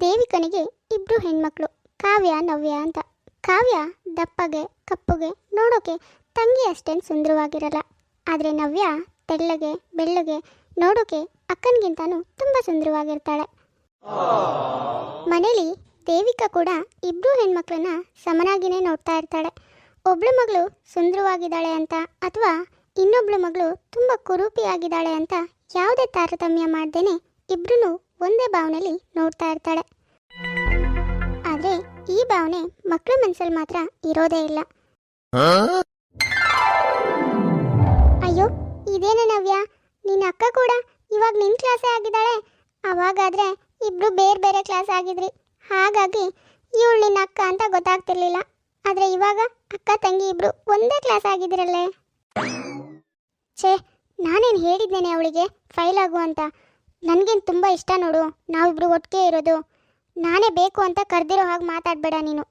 ದೇವಿಕನಿಗೆ ಇಬ್ರು ಹೆಣ್ಮಕ್ಳು, ಕಾವ್ಯ, ನವ್ಯ ಅಂತ. ಕಾವ್ಯ ದಪ್ಪಗೆ, ಕಪ್ಪುಗೆ, ನೋಡೋಕೆ ತಂಗಿ ಅಷ್ಟೇನು ಸುಂದರವಾಗಿರಲ್ಲ. ಆದರೆ ನವ್ಯ ತೆಳ್ಳಗೆ, ಬೆಳ್ಳಗೆ ನೋಡೋಕೆ ಅಕ್ಕನಿಗಿಂತನೂ ತುಂಬ ಸುಂದರವಾಗಿರ್ತಾಳೆ. ಮನೇಲಿ ದೇವಿಕಾ ಕೂಡ ಇಬ್ರು ಹೆಣ್ಮಕ್ಳನ್ನ ಸಮನಾಗಿನೇ ನೋಡ್ತಾ ಇರ್ತಾಳೆ. ಒಬ್ಳು ಮಗಳು ಸುಂದರವಾಗಿದ್ದಾಳೆ ಅಂತ ಅಥವಾ ಇನ್ನೊಬ್ಳು ಮಗಳು ತುಂಬ ಕುರೂಪಿಯಾಗಿದ್ದಾಳೆ ಅಂತ ಯಾವುದೇ ತಾರತಮ್ಯ ಮಾಡ್ದೇನೆ ಇಬ್ರು ಒಂದೇ ಭಾವನೆಯಲ್ಲಿ ನೋಡ್ತಾ ಇರ್ತಾಳೆ. ಆದರೆ ಈ ಭಾವನೆ ಮಕ್ಕಳ ಮನಸ್ಸಲ್ಲಿ ಮಾತ್ರ ಇರೋದೇ ಇಲ್ಲ. ಅಯ್ಯೋ, ಇದೇನೇ ನವ್ಯ? ನಿನ್ನ ಅಕ್ಕ ಕೂಡ ಇವಾಗ ನಿನ್ನ ಕ್ಲಾಸೇ ಆಗಿದ್ದಾಳೆ. ಅವಾಗಾದ್ರೆ ಇಬ್ರು ಬೇರೆ ಬೇರೆ ಕ್ಲಾಸ್ ಆಗಿದ್ರಿ. ಹಾಗಾಗಿ ಇವಳು ನಿನ್ನ ಅಕ್ಕ ಅಂತ ಗೊತ್ತಾಗ್ತಿರ್ಲಿಲ್ಲ. ಆದರೆ ಇವಾಗ ಅಕ್ಕ ತಂಗಿ ಇಬ್ರು ಒಂದೇ ಕ್ಲಾಸ್ ಆಗಿದ್ರಲ್ಲೇ. ಛೇ, ನಾನೇನು ಹೇಳಿದ್ದೇನೆ ಅವಳಿಗೆ? ಫೈಲ್ ಆಗು ಅಂತ. ನನಗೇನು ತುಂಬ ಇಷ್ಟ ನೋಡು. ನಾವಿಬ್ರು ಒಟ್ಟಿಗೆ ಇರೋದು. ನಾನೇ ಬೇಕು ಅಂತ ಕರೆದಿರೋ ಹಾಗೆ ಮಾತಾಡಬೇಡ ನೀನು.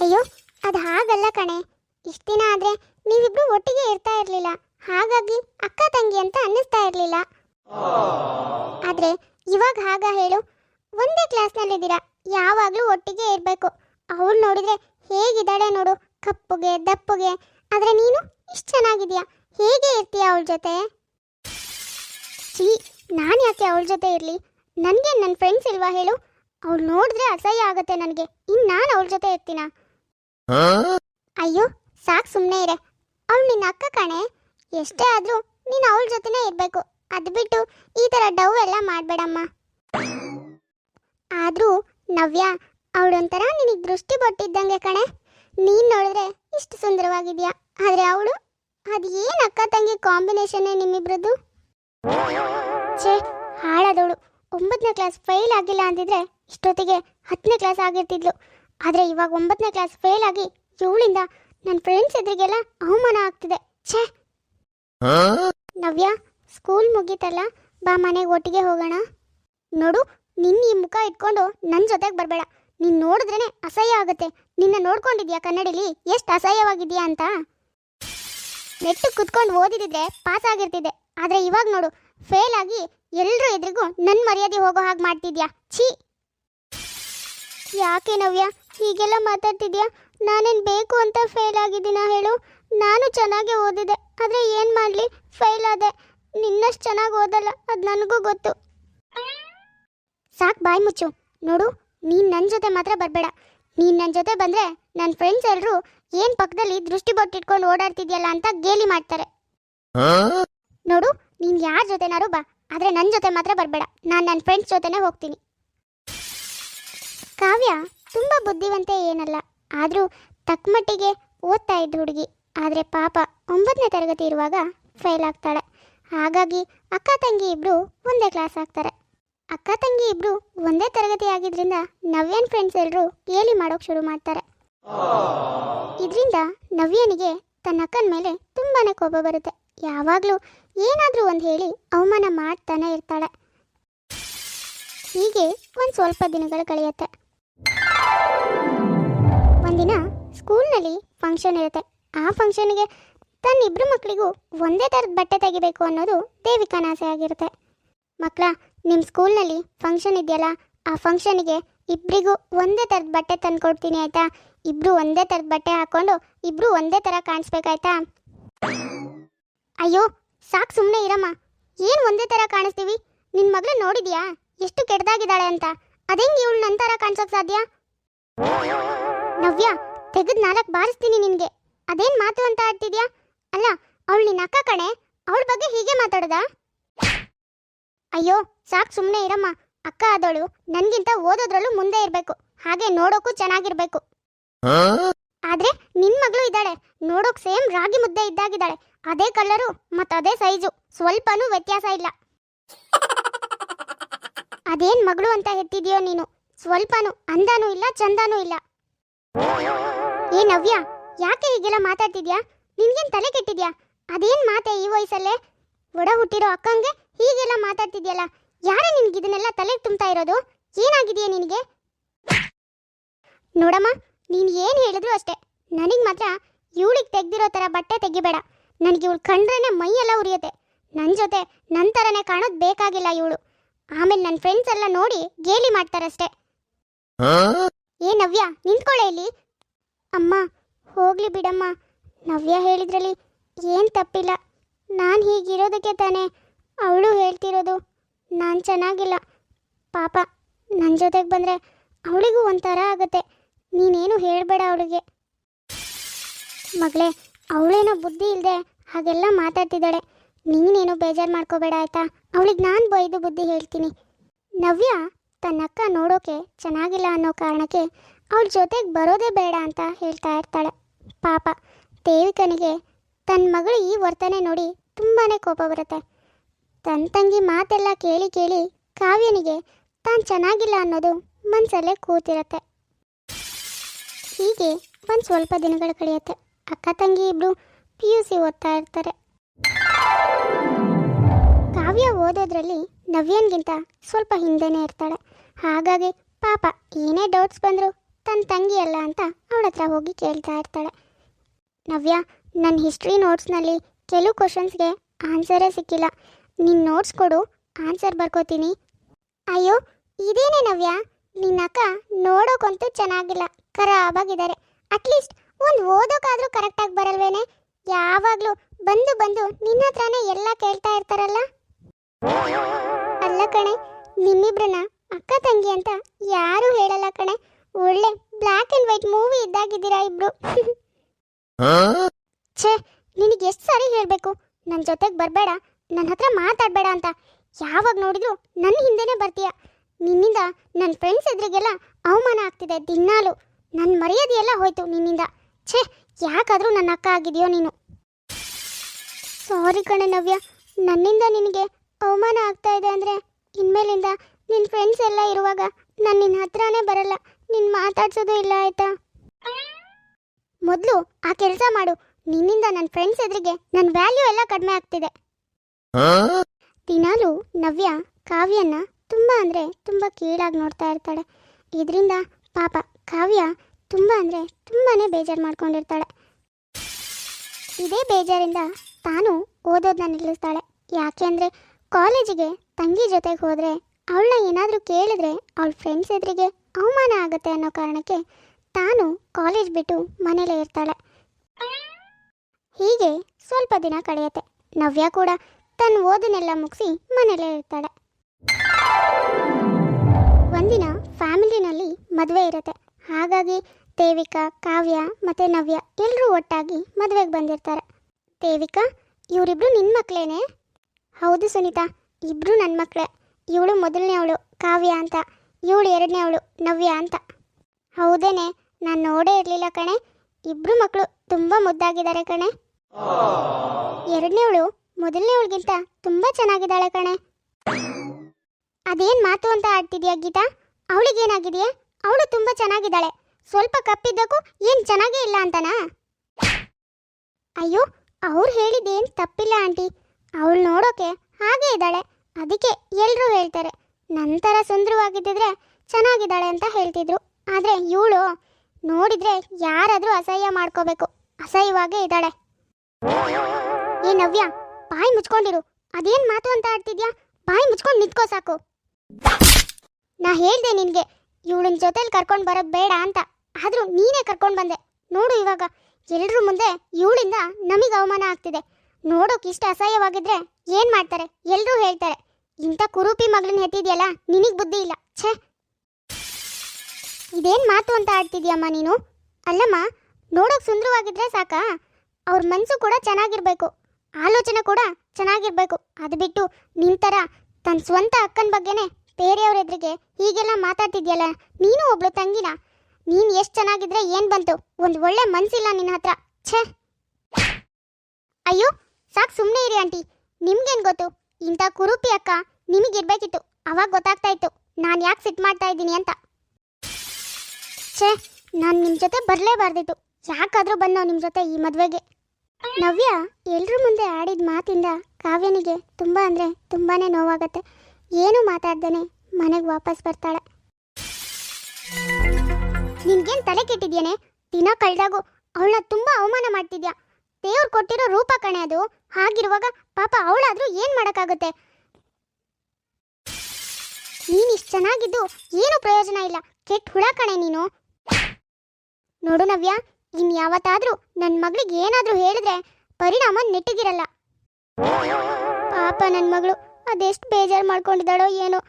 ಅಯ್ಯೋ, ಅದು ಹಾಗಲ್ಲ ಕಣೆ. ಇಷ್ಟು ದಿನ ಆದರೆ ನೀವಿಬ್ರು ಒಟ್ಟಿಗೆ ಇರ್ತಾ ಇರಲಿಲ್ಲ. ಹಾಗಾಗಿ ಅಕ್ಕ ತಂಗಿ ಅಂತ ಅನ್ನಿಸ್ತಾ ಇರಲಿಲ್ಲ. ಆದರೆ ಇವಾಗ ಹಾಗ ಹೇಳು. ಒಂದೇ ಕ್ಲಾಸ್ನಲ್ಲಿದ್ದೀರಾ. ಯಾವಾಗಲೂ ಒಟ್ಟಿಗೆ ಇರಬೇಕು. ಅವಳು ನೋಡಿದರೆ ಹೇಗಿದ್ದಾಳೆ ನೋಡು. ಕಪ್ಪುಗೆ, ದಪ್ಪುಗೆ. ಆದರೆ ನೀನು ಇಷ್ಟು ಚೆನ್ನಾಗಿದೆಯಾ ಹೇಗೆ ಇರ್ತೀಯಾ ಅವಳ ಜೊತೆ? ಛೀ ನಾನು ಯಾಕೆ ಅವಳ ಜೊತೆ ಇರಲಿ? ನನಗೆ ನನ್ನ ಫ್ರೆಂಡ್ಸ್ ಇಲ್ವಾ ಹೇಳು? ಅವ್ಳು ನೋಡಿದ್ರೆ ಅಸಹ್ಯ ಆಗುತ್ತೆ ನನಗೆ. ಇನ್ನು ನಾನು ಅವಳ ಜೊತೆ ಇರ್ತೀನ? ಅಯ್ಯೋ, ಸಾಕು ಸುಮ್ಮನೆ ಇರೆ. ಅವಳು ನಿನ್ನ ಅಕ್ಕ ಕಣೆ. ಎಷ್ಟೇ ಆದರೂ ನೀನು ಅವಳ ಜೊತೆನೇ ಇರಬೇಕು. ಅದು ಬಿಟ್ಟು ಈ ಥರ ಡವ್ ಎಲ್ಲ ಮಾಡಬೇಡಮ್ಮ. ಆದರೂ ನವ್ಯ, ಅವಳೊಂಥರ ನಿನಗೆ ದೃಷ್ಟಿ ಬೊಟ್ಟಿದ್ದಂಗೆ ಕಣೆ. ನೀನು ನೋಡಿದ್ರೆ ಇಷ್ಟು ಸುಂದರವಾಗಿದೆಯಾ. ಆದರೆ ಅವಳು ಅದು ಏನು ಅಕ್ಕ ತಂಗಿ ಕಾಂಬಿನೇಷನ್ನೇ ನಿಮ್ಮಿಬ್ರದ್ದು? ಛೇ, ಹಾಳಾದವಳು. ಒಂಬತ್ತನೇ ಕ್ಲಾಸ್ ಫೇಲ್ ಆಗಿಲ್ಲ ಅಂದಿದ್ರೆ ಇಷ್ಟೊತ್ತಿಗೆ ಹತ್ತನೇ ಕ್ಲಾಸ್ ಆಗಿರ್ತಿದ್ಲು. ಆದ್ರೆ ಇವಾಗ ಒಂಬತ್ತನೇ ಕ್ಲಾಸ್ ಫೇಲ್ ಆಗಿ ಇವಳಿಂದ ನನ್ನ ಫ್ರೆಂಡ್ಸ್ ಎದುರಿಗೆಲ್ಲ ಅವಮಾನ ಆಗ್ತಿದೆ. ಛೇ. ನವ್ಯ ಸ್ಕೂಲ್ ಮುಗೀತಲ್ಲ, ಬಾ ಮನೆಗೆ ಒಟ್ಟಿಗೆ ಹೋಗೋಣ. ನೋಡು ನಿನ್ನ ಈ ಮುಖ ಇಟ್ಕೊಂಡು ನನ್ನ ಜೊತೆಗೆ ಬರಬೇಡ. ನೀನು ನೋಡಿದ್ರೇನೆ ಅಸಹ್ಯ ಆಗುತ್ತೆ. ನಿನ್ನ ನೋಡ್ಕೊಂಡಿದ್ಯಾ ಕನ್ನಡಿಲಿ? ಎಷ್ಟು ಅಸಹ್ಯವಾಗಿದ್ಯಾ ಅಂತ? ನೆಟ್ಟು ಕುತ್ಕೊಂಡು ಓದಿದ್ರೆ ಪಾಸ್ ಆಗಿರ್ತಿದ್ದೆ. ಆದರೆ ಇವಾಗ ನೋಡು ಫೇಲ್ ಆಗಿ ಎಲ್ಲರೂ ಎದುರಿಗೂ ನನ್ನ ಮರ್ಯಾದೆ ಹೋಗೋ ಹಾಗೆ ಮಾಡ್ತಿದ್ಯಾ? ಛೀ. ಯಾಕೆ ನವ್ಯ? ಹೀಗೆಲ್ಲ ಮಾತಾಡ್ತಿದ್ಯಾ? ನಾನೇನು ಬೇಕು ಅಂತ ಫೇಲ್ ಆಗಿದ್ದೀನ ಹೇಳು? ನಾನು ಚೆನ್ನಾಗಿ ಓದಿದೆ, ಆದರೆ ಏನು ಮಾಡಲಿ? ಫೇಲ್ ಆದೆ. ನಿನ್ನಷ್ಟು ಚೆನ್ನಾಗಿ ಓದಲ್ಲ, ಅದು ನನಗೂ ಗೊತ್ತು. ಸಾಕು ಬಾಯಿ ಮುಚ್ಚು. ನೋಡು, ನೀನು ನನ್ನ ಜೊತೆ ಮಾತ್ರ ಬರಬೇಡ. ನೀನು ನನ್ನ ಜೊತೆ ಬಂದರೆ ನನ್ನ ಫ್ರೆಂಡ್ಸ್ ಎಲ್ಲರೂ ಏನು ಪಕ್ಕದಲ್ಲಿ ದೃಷ್ಟಿ ಬೊಟ್ಟಿಟ್ಕೊಂಡು ಓಡಾಡ್ತಿದ್ಯಲ್ಲ ಅಂತ ಗೇಲಿ ಮಾಡ್ತಾರೆ. ನೋಡು, ನೀನು ಯಾರ ಜೊತೆನಾರು ಬಾ, ಆದರೆ ನನ್ನ ಜೊತೆ ಮಾತ್ರ ಬರಬೇಡ. ನಾನು ನನ್ನ ಫ್ರೆಂಡ್ಸ್ ಜೊತೆನೇ ಹೋಗ್ತೀನಿ. ಕಾವ್ಯ ತುಂಬ ಬುದ್ಧಿವಂತೆ ಏನಲ್ಲ. ಆದರೂ ತಕ್ಕಮಟ್ಟಿಗೆ ಓದ್ತಾ ಇದ್ದ ಹುಡುಗಿ. ಆದರೆ ಪಾಪ ಒಂಬತ್ತನೇ ತರಗತಿ ಇರುವಾಗ ಫೇಲ್ ಆಗ್ತಾಳೆ. ಹಾಗಾಗಿ ಅಕ್ಕ ತಂಗಿ ಇಬ್ಬರು ಒಂದೇ ಕ್ಲಾಸ್ ಆಗ್ತಾರೆ. ಅಕ್ಕ ತಂಗಿ ಇಬ್ಬರು ಒಂದೇ ತರಗತಿ ಆಗಿದ್ರಿಂದ ನವ್ಯನ್ ಫ್ರೆಂಡ್ಸ್ ಎಲ್ಲರೂ ಗೇಲಿ ಮಾಡೋಕೆ ಶುರು ಮಾಡ್ತಾರೆ. ಇದರಿಂದ ನವ್ಯನಿಗೆ ತನ್ನ ಅಕ್ಕನ ಮೇಲೆ ತುಂಬಾನೇ ಕೋಪ ಬರುತ್ತೆ. ಯಾವಾಗಲೂ ಏನಾದರೂ ಒಂದು ಹೇಳಿ ಅವಮಾನ ಮಾಡ್ತಾನೆ ಇರ್ತಾಳೆ. ಹೀಗೆ ಒಂದು ಸ್ವಲ್ಪ ದಿನಗಳು ಕಳೆಯುತ್ತೆ. ಒಂದಿನ ಸ್ಕೂಲ್ನಲ್ಲಿ ಫಂಕ್ಷನ್ ಇರುತ್ತೆ. ಆ ಫಂಕ್ಷನ್ಗೆ ತನ್ನ ಇಬ್ಬರು ಮಕ್ಕಳಿಗೂ ಒಂದೇ ಥರದ ಬಟ್ಟೆ ತೆಗಿಬೇಕು ಅನ್ನೋದು ದೇವಿಕನ ಆಸೆ ಆಗಿರುತ್ತೆ. ಮಕ್ಕಳ ನಿಮ್ಮ ಸ್ಕೂಲ್ನಲ್ಲಿ ಫಂಕ್ಷನ್ ಇದೆಯಲ್ಲ, ಆ ಫಂಕ್ಷನಿಗೆ ಇಬ್ಬರಿಗೂ ಒಂದೇ ಥರದ ಬಟ್ಟೆ ತಂದು ಕೊಡ್ತೀನಿ ಆಯಿತಾ? ಇಬ್ಬರು ಒಂದೇ ಥರದ ಬಟ್ಟೆ ಹಾಕ್ಕೊಂಡು ಇಬ್ಬರು ಒಂದೇ ಥರ ಕಾಣಿಸ್ಬೇಕಾಯ್ತಾ? ಅಯ್ಯೋ, ಸಾಕು ಸುಮ್ಮನೆ ಇರಮ್ಮ. ಏನು ಒಂದೇ ಥರ ಕಾಣಿಸ್ತೀವಿ? ನಿನ್ನ ಮಗಳು ನೋಡಿದ್ಯಾ? ಎಷ್ಟು ಕೆಟ್ಟದಾಗಿದ್ದಾಳೆ ಅಂತ. ಅದೇಂಗೆ ಇವಳು ನನ್ನ ಥರ ಕಾಣಿಸೋಕೆ ಸಾಧ್ಯ? ನವ್ಯ, ತೆಗೆದು ನಾಲ್ಕು ಬಾರಿಸ್ತೀನಿ ನಿನಗೆ. ಅದೇನು ಮಾತು ಅಂತ ಆಡ್ತಿದ್ಯಾ? ಅಲ್ಲ, ಅವಳು ನಿನ್ನ ಅಕ್ಕ ಕಣೆ. ಅವಳ ಬಗ್ಗೆ ಹೀಗೆ ಮಾತಾಡೋದಾ? ಅಯ್ಯೋ, ಸಾಕು ಸುಮ್ಮನೆ ಇರಮ್ಮ. ಅಕ್ಕ ಆದವಳು ನನಗಿಂತ ಓದೋದ್ರಲ್ಲೂ ಮುಂದೆ ಇರಬೇಕು. ಹಾಗೆ ನೋಡೋಕ್ಕೂ ಚೆನ್ನಾಗಿರ್ಬೇಕು. ಇದ್ದಾಳೆ. ನೋಡೋಕ್ ಸೇಮ್ ರಾಗಿ ಮುದ್ದೆ ಇದ್ದಾಗಿದ್ದಾಳೆ. ಅದೇ ಕಲರು ಮತ್ತು ಅದೇ ಸೈಜು. ಸ್ವಲ್ಪನೂ ವ್ಯತ್ಯಾಸ ಇಲ್ಲ. ಅದೇನ್ ಮಗಳು ಅಂತ ಹೆತ್ತಿದ್ಯೋ ನೀನು? ಸ್ವಲ್ಪನೂ, ಅಂದಾನೂ ಇಲ್ಲ, ಚಂದಾನೂ ಇಲ್ಲ. ಏ ನವ್ಯ, ಯಾಕೆ ಹೀಗೆಲ್ಲ ಮಾತಾಡ್ತಿದ್ಯಾ? ನಿನ್ಗೇನ್ ತಲೆ ಕೆಟ್ಟಿದ್ಯಾ? ಅದೇನ್ ಮಾತೆ ಈ ವಯಸ್ಸಲ್ಲೇ? ಒಡ ಹುಟ್ಟಿರೋ ಅಕ್ಕಂಗೆ ಹೀಗೆಲ್ಲ ಮಾತಾಡ್ತಿದ್ಯಲ್ಲ. ಯಾರೇ ನಿನ್ಗೆ ಇದನ್ನೆಲ್ಲ ತಲೆಗೆ ತುಂಬ್ತಾ ಇರೋದು? ಏನಾಗಿದೆಯಾ ನಿನಗೆ? ನೋಡಮ್ಮ, ನೀನು ಏನು ಹೇಳಿದ್ರು ಅಷ್ಟೇ. ನನಗ್ ಮಾತ್ರ ಇವಳಿಗೆ ತೆಗ್ದಿರೋ ಥರ ಬಟ್ಟೆ ತೆಗಿಬೇಡ. ನನಗೆ ಇವಳು ಕಂಡ್ರೇನೆ ಮೈಯೆಲ್ಲ ಉರಿಯುತ್ತೆ. ನನ್ನ ಜೊತೆ ನನ್ನ ಥರನೇ ಕಾಣೋದು ಬೇಕಾಗಿಲ್ಲ ಇವಳು. ಆಮೇಲೆ ನನ್ನ ಫ್ರೆಂಡ್ಸ್ ಎಲ್ಲ ನೋಡಿ ಗೇಲಿ ಮಾಡ್ತಾರಷ್ಟೇ. ಏ ನವ್ಯ ನಿಂತ್ಕೊಳ್ಳೆ ಇಲ್ಲಿ. ಅಮ್ಮ ಹೋಗ್ಲಿ ಬಿಡಮ್ಮ. ನವ್ಯ ಹೇಳಿದ್ರಲ್ಲಿ ಏನು ತಪ್ಪಿಲ್ಲ. ನಾನು ಹೀಗಿರೋದಕ್ಕೆ ತಾನೆ ಅವಳು ಹೇಳ್ತಿರೋದು. ನಾನು ಚೆನ್ನಾಗಿಲ್ಲ. ಪಾಪ ನನ್ನ ಜೊತೆಗೆ ಬಂದರೆ ಅವಳಿಗೂ ಒಂಥರ ಆಗುತ್ತೆ. ನೀನೇನು ಹೇಳಬೇಡ ಅವಳಿಗೆ. ಮಗಳೇ, ಅವಳೇನೋ ಬುದ್ಧಿ ಇಲ್ಲದೆ ಹಾಗೆಲ್ಲ ಮಾತಾಡ್ತಿದ್ದಾಳೆ. ನೀನೇನು ಬೇಜಾರು ಮಾಡ್ಕೋಬೇಡ ಆಯ್ತಾ? ಅವಳಿಗೆ ನಾನು ಬೈದು ಬುದ್ಧಿ ಹೇಳ್ತೀನಿ. ನವ್ಯ ತನ್ನ ಅಕ್ಕ ನೋಡೋಕೆ ಚೆನ್ನಾಗಿಲ್ಲ ಅನ್ನೋ ಕಾರಣಕ್ಕೆ ಅವಳ ಜೊತೆಗೆ ಬರೋದೇ ಬೇಡ ಅಂತ ಹೇಳ್ತಾ ಇರ್ತಾಳೆ. ಪಾಪ, ದೇವಿಕನಿಗೆ ತನ್ನ ಮಗಳು ಈ ವರ್ತನೆ ನೋಡಿ ತುಂಬಾ ಕೋಪ ಬರುತ್ತೆ. ತನ್ನ ತಂಗಿ ಮಾತೆಲ್ಲ ಕೇಳಿ ಕೇಳಿ ಕಾವ್ಯನಿಗೆ ತಾನು ಚೆನ್ನಾಗಿಲ್ಲ ಅನ್ನೋದು ಮನಸ್ಸಲ್ಲೇ ಕೂತಿರತ್ತೆ. ಹೀಗೆ ಒಂದು ಸ್ವಲ್ಪ ದಿನಗಳು ಕಳೆಯುತ್ತೆ. ಅಕ್ಕ ತಂಗಿ ಇಬ್ರು ಪಿ ಯು ಸಿ ಓದ್ತಾ ಇರ್ತಾರೆ. ಕಾವ್ಯ ಓದೋದ್ರಲ್ಲಿ ನವ್ಯನ್ಗಿಂತ ಸ್ವಲ್ಪ ಹಿಂದೆನೇ ಇರ್ತಾಳೆ. ಹಾಗಾಗಿ ಪಾಪ ಏನೇ ಡೌಟ್ಸ್ ಬಂದರೂ ತನ್ನ ತಂಗಿ ಅಲ್ಲ ಅಂತ ಅವಳ ಹತ್ರ ಹೋಗಿ ಕೇಳ್ತಾ ಇರ್ತಾಳೆ. ನವ್ಯ ನನ್ನ ಹಿಸ್ಟ್ರಿ ನೋಟ್ಸ್ನಲ್ಲಿ ಕೆಲವು ಕ್ವಶನ್ಸ್ಗೆ ಆನ್ಸರೇ ಸಿಕ್ಕಿಲ್ಲ. ನಿನ್ನ ನೋಟ್ಸ್ ಕೊಡು ಆನ್ಸರ್ ಬರ್ಕೋತೀನಿ. ಅಯ್ಯೋ, ಇದೇನೇ ನವ್ಯ? ನಿನ್ನ ಅಕ್ಕ ನೋಡೋಕ್ಕಂತೂ ಚೆನ್ನಾಗಿಲ್ಲ. ಖರಾಬಾಗಿದ್ದಾರೆ. ಅಟ್ಲೀಸ್ಟ್ ಒಂದು ಓದೋಕ್ಕಾದ್ರೂ ಕರೆಕ್ಟಾಗಿ ಬರಲ್ವೇನೆ? ಯಾವಾಗಲೂ ಬಂದು ಬಂದು ನಿನ್ನ ಹತ್ರನೇ ಎಲ್ಲ ಕೇಳ್ತಾ ಇರ್ತಾರಲ್ಲ? ಅಲ್ಲ ಕಣೆ ನಿಮ್ಮಿಬ್ರನ್ನ ಅಕ್ಕ ತಂಗಿ ಅಂತ ಯಾರು ಹೇಳಲ್ಲ ಕಣೆ. ಒಳ್ಳೆ ಬ್ಲ್ಯಾಕ್ ಅಂಡ್ ವೈಟ್ ಮೂವಿ ಇದ್ದಾಗಿದ್ದೀರಾ ಇಬ್ರು? ಛೇ ನಿನಗೆ ಎಷ್ಟು ಸಾರಿ ಹೇಳಬೇಕು? ನನ್ನ ಜೊತೆಗೆ ಬರಬೇಡ ನನ್ನ ಹತ್ರ ಮಾತಾಡಬೇಡ ಅಂತ. ಯಾವಾಗ ನೋಡಿದ್ರು ನನ್ನ ಹಿಂದೆನೇ ಬರ್ತೀಯ. ನಿನ್ನಿಂದ ನನ್ನ ಫ್ರೆಂಡ್ಸ್ ಎದುರಿಗೆಲ್ಲ ಅವಮಾನ ಆಗ್ತಿದೆ ದಿನಾಲು. ನನ್ನ ಮರ್ಯಾದೆ ಎಲ್ಲ ಹೋಯ್ತು ನಿನ್ನಿಂದ. ಛೇ, ಯಾಕಾದರೂ ನನ್ನ ಅಕ್ಕ ಆಗಿದೆಯೋ ನೀನು? ಸಾರಿ ಕಣೆ ನವ್ಯ. ನನ್ನಿಂದ ನಿನಗೆ ಅವಮಾನ ಆಗ್ತಾ ಇದೆ ಅಂದರೆ ಇನ್ಮೇಲಿಂದ ನಿನ್ನ ಫ್ರೆಂಡ್ಸ್ ಎಲ್ಲ ಇರುವಾಗ ನಾನು ನಿನ್ನ ಹತ್ರನೇ ಬರಲ್ಲ. ನಿನ್ನ ಮಾತಾಡ್ಸೋದು ಇಲ್ಲ ಆಯ್ತಾ? ಮೊದಲು ಆ ಕೆಲಸ ಮಾಡು. ನಿನ್ನಿಂದ ನನ್ನ ಫ್ರೆಂಡ್ಸ್ ಎದುರಿಗೆ ನನ್ನ ವ್ಯಾಲ್ಯೂ ಎಲ್ಲ ಕಡಿಮೆ ಆಗ್ತಿದೆ. ದಿನಾಲು ನವ್ಯ ಕಾವ್ಯನ ತುಂಬ ಅಂದರೆ ತುಂಬ ಕೀಳಾಗಿ ನೋಡ್ತಾ ಇರ್ತಾಳೆ. ಇದರಿಂದ ಪಾಪ ಕಾವ್ಯ ತುಂಬ ಅಂದರೆ ತುಂಬಾ ಬೇಜಾರು ಮಾಡ್ಕೊಂಡಿರ್ತಾಳೆ. ಇದೇ ಬೇಜಾರಿಂದ ತಾನು ಓದೋದನ್ನ ನಿಲ್ಲಿಸ್ತಾಳೆ. ಯಾಕೆ ಅಂದರೆ ಕಾಲೇಜಿಗೆ ತಂಗಿ ಜೊತೆಗೆ ಹೋದರೆ ಅವಳನ್ನ ಏನಾದರೂ ಕೇಳಿದ್ರೆ ಅವಳ ಫ್ರೆಂಡ್ಸ್ ಎದುರಿಗೆ ಅವಮಾನ ಆಗುತ್ತೆ ಅನ್ನೋ ಕಾರಣಕ್ಕೆ ತಾನು ಕಾಲೇಜ್ ಬಿಟ್ಟು ಮನೇಲೇ ಇರ್ತಾಳೆ. ಹೀಗೆ ಸ್ವಲ್ಪ ದಿನ ಕಳೆಯುತ್ತೆ. ನವ್ಯ ಕೂಡ ತನ್ನ ಓದನ್ನೆಲ್ಲ ಮುಗಿಸಿ ಮನೇಲೇ ಇರ್ತಾಳೆ. ಒಂದಿನ ಫ್ಯಾಮಿಲಿನಲ್ಲಿ ಮದುವೆ ಇರುತ್ತೆ. ಹಾಗಾಗಿ ದೇವಿಕಾ ಕಾವ್ಯ ಮತ್ತು ನವ್ಯ ಎಲ್ಲರೂ ಒಟ್ಟಾಗಿ ಮದುವೆಗೆ ಬಂದಿರ್ತಾರೆ. ದೇವಿಕಾ ಇವರಿಬ್ರು ನಿನ್ನ ಮಕ್ಕಳೇನೆ ಹೌದು ಸುನೀತಾ ಇಬ್ಬರು ನನ್ನ ಮಕ್ಕಳೇ ಇವಳು ಮೊದಲನೇ ಅವಳು, ಕಾವ್ಯ ಅಂತ. ಇವಳು ಎರಡನೇ ಅವಳು, ನವ್ಯ ಅಂತ. ಹೌದೇನೆ, ನಾನು ನೋಡೇ ಇರಲಿಲ್ಲ ಕಣೆ. ಇಬ್ಬರು ಮಕ್ಕಳು ತುಂಬ ಮುದ್ದಾಗಿದ್ದಾರೆ ಕಣೆ. ಎರಡನೇವಳು ಮೊದಲನೇವಳಿಗಿಂತ ತುಂಬ ಚೆನ್ನಾಗಿದ್ದಾಳೆ ಕಣೆ. ಅದೇನು ಮಾತು ಅಂತ ಆಡ್ತಿದ್ಯಾ ಗೀತಾ? ಅವಳಿಗೇನಾಗಿದೆಯೇ? ಅವಳು ತುಂಬ ಚೆನ್ನಾಗಿದ್ದಾಳೆ. ಸ್ವಲ್ಪ ಕಪ್ಪಿದ್ದಕ್ಕೂ ಏನು ಚೆನ್ನಾಗೇ ಇಲ್ಲ ಅಂತನಾ? ಅಯ್ಯೋ, ಅವ್ರು ಹೇಳಿದ್ದೇನು ತಪ್ಪಿಲ್ಲ ಆಂಟಿ. ಅವಳು ನೋಡೋಕೆ ಹಾಗೆ ಇದ್ದಾಳೆ. ಅದಕ್ಕೆ ಎಲ್ಲರೂ ಹೇಳ್ತಾರೆ ನಂತರ ಸುಂದರವಾಗಿದ್ದಿದ್ರೆ ಚೆನ್ನಾಗಿದ್ದಾಳೆ ಅಂತ ಹೇಳ್ತಿದ್ರು. ಆದರೆ ಇವಳು ನೋಡಿದ್ರೆ ಯಾರಾದರೂ ಅಸಹ್ಯ ಮಾಡ್ಕೋಬೇಕು. ಅಸಹ್ಯವಾಗೇ ಇದ್ದಾಳೆ. ಏ ನವ್ಯ, ಬಾಯಿ ಮುಚ್ಕೊಂಡಿರು. ಅದೇನ್ ಮಾತು ಅಂತ ಆಡ್ತಿದ್ಯಾ? ಬಾಯಿ ಮುಚ್ಕೊಂಡು ನಿಂತ್ಕೋ ಸಾಕು. ನಾ ಹೇಳ್ದೆ ನಿನ್ಗೆ ಇವಳನ್ ಜೊತೆಲಿ ಕರ್ಕೊಂಡು ಬರೋದು ಬೇಡ ಅಂತ. ಆದ್ರೂ ನೀನೇ ಕರ್ಕೊಂಡು ಬಂದೆ. ನೋಡು ಇವಾಗ ಎಲ್ಲರೂ ಮುಂದೆ ಇವಳಿಂದ ನಮಗೆ ಅವಮಾನ ಆಗ್ತಿದೆ. ನೋಡೋಕೆ ಇಷ್ಟ ಅಸಹ್ಯವಾಗಿದ್ರೆ ಏನು ಮಾಡ್ತಾರೆ? ಎಲ್ಲರೂ ಹೇಳ್ತಾರೆ, ಇಂಥ ಕುರೂಪಿ ಮಗಳನ್ನ ಹೆತ್ತಿದ್ಯಲ್ಲ, ನಿನಗ್ ಬುದ್ಧಿ ಇಲ್ಲ. ಛೇ! ಇದೇನು ಮಾತು ಅಂತ ಆಡ್ತಿದ್ಯಮ್ಮ ನೀನು? ಅಲ್ಲಮ್ಮ, ನೋಡೋಕೆ ಸುಂದರವಾಗಿದ್ರೆ ಸಾಕಾ? ಅವ್ರ ಮನಸ್ಸು ಕೂಡ ಚೆನ್ನಾಗಿರ್ಬೇಕು. ಆಲೋಚನೆ ಕೂಡ ಚೆನ್ನಾಗಿರ್ಬೇಕು. ಅದು ಬಿಟ್ಟು ನಿನ್ ಥರ ತನ್ನ ಸ್ವಂತ ಅಕ್ಕನ ಬಗ್ಗೆನೇ ಬೇರೆಯವ್ರ ಎದುರಿಗೆ ಹೀಗೆಲ್ಲ ಮಾತಾಡ್ತಿದ್ಯಲ್ಲ? ನೀನು ಒಬ್ಳು ತಂಗಿನ? ನೀನು ಎಷ್ಟು ಚೆನ್ನಾಗಿದ್ರೆ ಏನು ಬಂತು? ಒಂದು ಒಳ್ಳೆ ಮನ್ಸಿಲ್ಲ ನಿನ್ನ ಹತ್ರ. ಛೇ! ಅಯ್ಯೋ, ಸಾಕ್ ಸುಮ್ಮನೆ ಇರಿ ಆಂಟಿ. ನಿಮ್ಗೇನ್ ಗೊತ್ತು? ಇಂಥ ಕುರುಪಿ ಅಕ್ಕ ನಿಮಗಿರ್ಬೇಕಿತ್ತು ಅವಾಗ ಗೊತ್ತಾಗ್ತಾ ಇತ್ತು. ನಾನು ಯಾಕೆ ಸಿಟ್ ಮಾಡ್ತಾ ಇದ್ದೀನಿ ಅಂತ. ಛೇ, ನಾನು ನಿಮ್ಮ ಜೊತೆ ಬರಲೇಬಾರ್ದಿತ್ತು. ಯಾಕಾದರೂ ಬಂದು ನಿಮ್ಮ ಜೊತೆ ಈ ಮದುವೆಗೆ. ನವ್ಯ, ಎಲ್ರ ಮುಂದೆ ಆಡಿದ ಮಾತಿಂದ ಕಾವ್ಯನಿಗೆ ತುಂಬ ಅಂದರೆ ತುಂಬಾನೇ ನೋವಾಗತ್ತೆ. ಏನು ಮಾತಾಡ್ದೇನೆ. ಮನೆಗೆ ವಾಪಸ್ ಬರ್ತಾಳೆ. ನಿನ್ಗೇನ್ ತಲೆ ಕೆಟ್ಟಿದ್ಯೇನೆ? ದಿನ ಕಳೆದಾಗೂ ಅವಳನ್ನ ತುಂಬಾ ಅವಮಾನ ಮಾಡ್ತಿದ್ಯಾ? ದೇವ್ರು ಕೊಟ್ಟಿರೋ ರೂಪ ಕಣೆ ಅದು. ಹಾಗಿರುವಾಗ ಪಾಪ ಅವಳಾದ್ರೂ ಏನು ಮಾಡಕ್ಕಾಗುತ್ತೆ? ನೀನ್ ಇಷ್ಟ ಚೆನ್ನಾಗಿದ್ದು ಏನು ಪ್ರಯೋಜನ ಇಲ್ಲ. ಕೆಟ್ಟ ಹುಳ ಕಣೆ ನೀನು. ನೋಡು ನವ್ಯ, ಇನ್ ಯಾವತ್ತಾದ್ರೂ ನನ್ನ ಮಗಳಿಗೆ ಏನಾದ್ರೂ ಹೇಳಿದ್ರೆ ಪರಿಣಾಮ ನೆಟ್ಟಿಗಿರಲ್ಲ. ಪಾಪ ನನ್ನ ಮಗಳು. ಅದೆಷ್ಟು ಬೇಜಾರು ಮಾಡ್ಕೊಂಡಿದ್ದಾಳೋ ಏನೋ.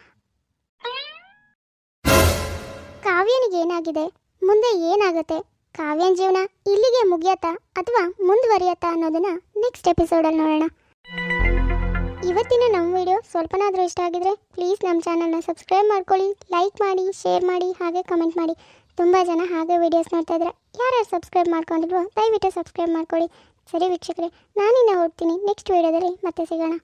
ಕಾವ್ಯನಿಗೆ ಏನಾಗಿದೆ? ಮುಂದೆ ಏನಾಗುತ್ತೆ? ಕಾವ್ಯನ ಜೀವನ ಇಲ್ಲಿಗೆ ಮುಗಿಯತ್ತಾ ಅಥವಾ ಮುಂದುವರಿಯತ್ತಾ ಅನ್ನೋದನ್ನ ನೆಕ್ಸ್ಟ್ ಎಪಿಸೋಡಲ್ಲಿ ನೋಡೋಣ. ಇವತ್ತಿನ ನಮ್ಮ ವಿಡಿಯೋ ಸ್ವಲ್ಪನಾದರೂ ಇಷ್ಟ ಆಗಿದ್ರೆ ಪ್ಲೀಸ್ ನಮ್ಮ ಚಾನಲ್ನ ಸಬ್ಸ್ಕ್ರೈಬ್ ಮಾಡ್ಕೊಳ್ಳಿ ಲೈಕ್ ಮಾಡಿ ಶೇರ್ ಮಾಡಿ, ಹಾಗೆ ಕಮೆಂಟ್ ಮಾಡಿ. ತುಂಬ ಜನ ಹಾಗೆ ವಿಡಿಯೋಸ್ ನೋಡ್ತಾ ಇದ್ದಾರೆ ಯಾರ್ಯಾರು ಸಬ್ಸ್ಕ್ರೈಬ್ ಮಾಡ್ಕೊಂಡಿದ್ರು ದಯವಿಟ್ಟು ಸಬ್ಸ್ಕ್ರೈಬ್ ಮಾಡ್ಕೊಳ್ಳಿ. ಸರಿ ವೀಕ್ಷಕರೇ, ನಾನಿನ್ನ ಹೋಗ್ತೀನಿ ನೆಕ್ಸ್ಟ್ ವಿಡಿಯೋದಲ್ಲಿ ಮತ್ತೆ ಸಿಗೋಣ.